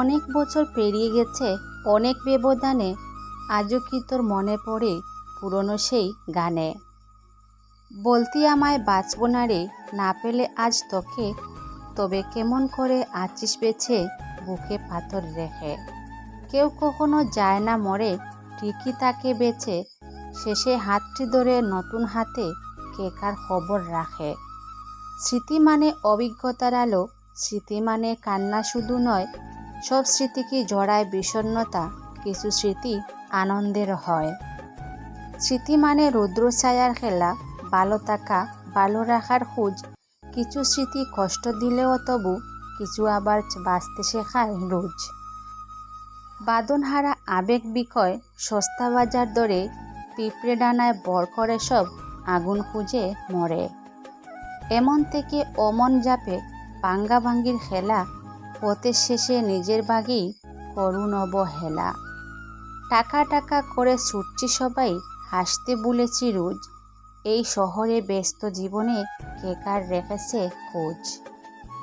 অনেক বছর পেরিয়ে গেছে, অনেক ব্যবধানে আজও কি তোর মনে পড়ে পুরনো সেই গানে? বলতি আমায় বাঁচব না রে, না পেলে আজ তোকে, তবে কেমন করে আছিস বেছে বুকে পাথর রেখে? কেউ কখনো যায় না মরে, ঠিকই তাকে বেছে, শেষে হাতটি ধরে নতুন হাতে কে কার খবর রাখে? স্মৃতি মানে অভিজ্ঞতার আলো, স্মৃতি মানে কান্না শুধু নয় সব স্মৃতিকে জড়ায় বিষণ্ণতা? কিছু স্মৃতি আনন্দের হয়। স্মৃতি মানে রৌদ্র ছায়ার খেলা ভালো থাকা ভালো রাখার খোঁজ। কিছু স্মৃতি কষ্ট দিলেও তবু, কিছু আবার বাঁচতে শেখায় রোজ। বাদনহারা আবেগ বিকয়, সস্তা বাজার দরে, পিঁপড়ে ডানায় বর করে সব, আগুন খুঁজে মরে। এমন থেকে অমন যাপে, পাঙ্গাভাঙ্গির খেলা পথের শেষে নিজের বাগেই করুণ অবহেলা। টাকা টাকা করে ছুটছি সবাই, হাসতে বলেছি রোজ, এই শহরে ব্যস্ত জীবনে কেকার রেখেছে খোঁজ।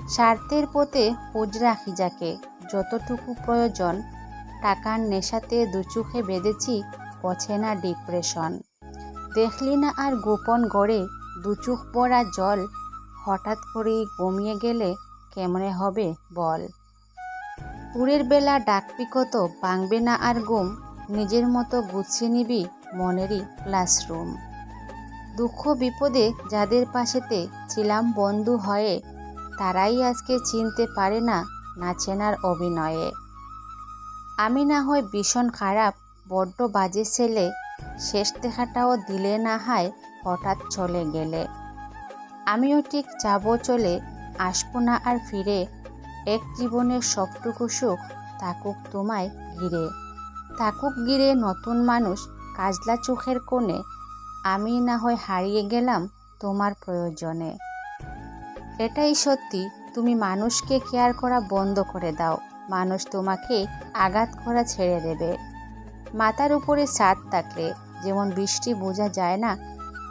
স্বার্থের পথে খোঁজ রাখি যাকে, যতটুকু প্রয়োজন, টাকার নেশাতে দুচোখে বেঁধেছি অচেনা ডিপ্রেশন। দেখলি না আর গোপন গড়ে দুচোখ পড়া জল, হঠাৎ করেই কমিয়ে গেলে কেমনে হবে, বল। পুরের বেলা ডাকবি কত ভাঙবে না আর গুম। নিজের মতো গুছিয়ে নিবি মনেরই ক্লাসরুম। দুঃখ বিপদে যাদের পাশেতে ছিলাম বন্ধু হয়ে, তারাই আজকে চিনতে পারে না নাচেনার অভিনয়ে। আমি না হয় ভীষণ খারাপ, বড্ড বাজে ছেলে, শেষ দেখাটাও দিলে না হয় হঠাৎ চলে গেলে। আমিও ঠিক যাব চলে আসব না আর ফিরে। এক জীবনের সবটুকু সুখ থাকুক তোমায় ঘিরে। থাকুক ঘিরে নতুন মানুষ কাজলা চোখের কোণে। আমি না হয় হারিয়ে গেলাম তোমার প্রয়োজনে। এটাই সত্যি, তুমি মানুষকে কেয়ার করা বন্ধ করে দাও। মানুষ তোমাকে আঘাত করা ছেড়ে দেবে। মাথার উপরে ছাদ থাকলে, যেমন বৃষ্টি বোঝা যায় না,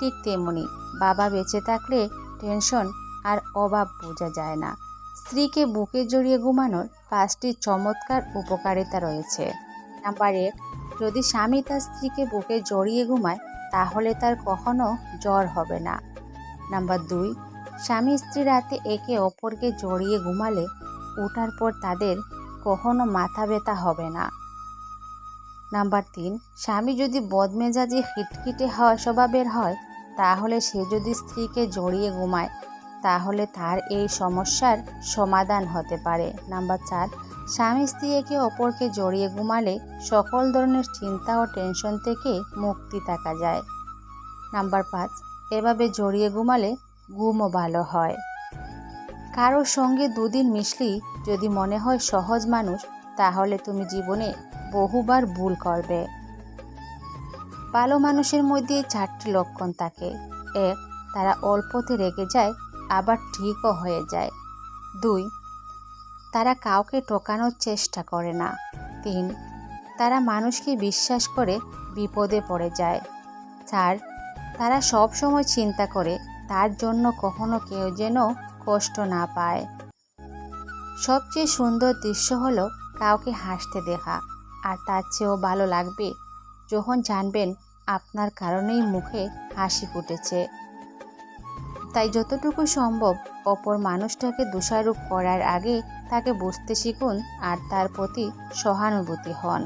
ঠিক তেমনি। বাবা বেঁচে থাকলে টেনশন আর অভাব বোঝা যায় না। স্ত্রীকে বুকে জড়িয়ে ঘুমানোর পাঁচটি চমৎকার উপকারিতা রয়েছে। নাম্বার এক, যদি স্বামী তার স্ত্রীকে বুকে জড়িয়ে ঘুমায়, তাহলে তার কখনো জ্বর হবে না। নাম্বার দুই, স্বামী স্ত্রী রাতে একে অপরকে জড়িয়ে ঘুমালে ওঠার পর তাদের কখনো মাথা ব্যথা হবে না। নাম্বার তিন, স্বামী যদি বদমেজাজি খিটখিটে হওয়া স্বভাবের হয়, তাহলে সে যদি স্ত্রীকে জড়িয়ে ঘুমায় তাহলে তার এই সমস্যার সমাধান হতে পারে। নাম্বার চার, স্বামী স্ত্রী একে অপরকে জড়িয়ে ঘুমালে সকল ধরনের চিন্তা ও টেনশন থেকে মুক্তি থাকা যায়। নাম্বার পাঁচ, এভাবে জড়িয়ে ঘুমালে ঘুমও ভালো হয়। কারোর সঙ্গে দুদিন মিশলি যদি মনে হয় সহজ মানুষ, তাহলে তুমি জীবনে বহুবার ভুল করবে। ভালো মানুষের মধ্যে চারটি লক্ষণ থাকে। এক, তারা অল্পতে রেগে যায় আবার ঠিকও হয়ে যায়। দুই, তারা কাউকে টোকানোর চেষ্টা করে না। তিন, তারা মানুষকে বিশ্বাস করে বিপদে পড়ে যায়। চার, তারা সব সময় চিন্তা করে তার জন্য কখনো কেউ যেন কষ্ট না পায়। সবচেয়ে সুন্দর দৃশ্য হলো কাউকে হাসতে দেখা, আর তার চেয়েও ভালো লাগবে যখন জানবেন আপনার কারণেই মুখে হাসি ফুটেছে। তাই যতটুকু সম্ভব অপর মানুষটাকে দোষারোপ করার আগে তাকে বুঝতে শিখুন আর তার প্রতি সহানুভূতি হন।